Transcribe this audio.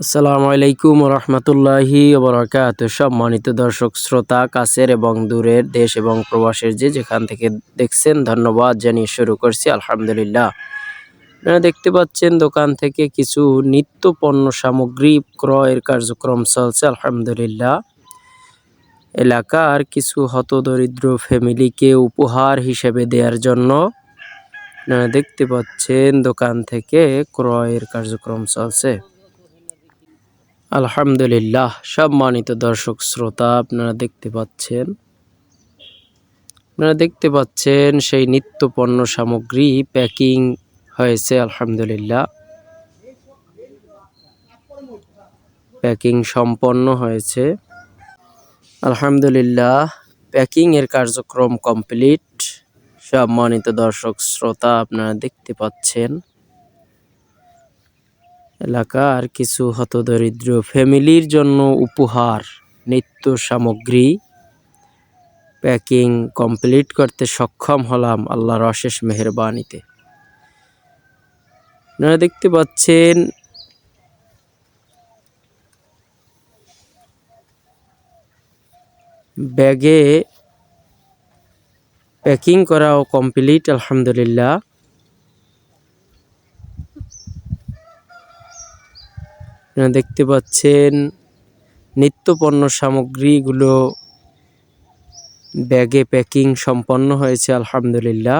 আসসালামু আলাইকুম রহমতুল্লাহি বরকাত সম্মানিত দর্শক, শ্রোতা, কাছের এবং দূরের দেশ এবং প্রবাসের যে যেখান থেকে দেখছেন, ধন্যবাদ জানিয়ে শুরু করছি, আলহামদুলিল্লাহ। আপনারা দেখতে পাচ্ছেন দোকান থেকে কিছু নিত্য পণ্য সামগ্রী ক্রয়ের কার্যক্রম চলছে, আলহামদুলিল্লাহ। এলাকার কিছু হতদরিদ্র ফ্যামিলিকে উপহার হিসেবে দেওয়ার জন্য আপনারা দেখতে পাচ্ছেন দোকান থেকে ক্রয়ের কার্যক্রম চলছে। আলহামদুলিল্লাহ, সম্মানিত দর্শক শ্রোতা, আপনারা দেখতে পাচ্ছেন, আপনারা দেখতে পাচ্ছেন সেই নিত্য পণ্য সামগ্রী প্যাকিং হয়েছে, আলহামদুলিল্লাহ। প্যাকিং সম্পন্ন হয়েছে। আলহামদুলিল্লাহ, প্যাকিং এর কার্যক্রম কমপ্লিট। সম্মানিত দর্শক শ্রোতা, আপনারা দেখতে পাচ্ছেন। এলাকার কিছু হতদরিদ্র ফ্যামিলির জন্য উপহার, নিত্য সামগ্রী, প্যাকিং কমপ্লিট করতে সক্ষম হলাম আল্লাহর অশেষ মেহরবানিতে। আপনারা দেখতে পাচ্ছেন, ব্যাগে প্যাকিং করাও কমপ্লিট, আলহামদুলিল্লাহ। দেখতে পাচ্ছেন নিত্যপণ্য সামগ্রীগুলো ব্যাগে প্যাকিং সম্পন্ন হয়েছে আলহামদুলিল্লাহ।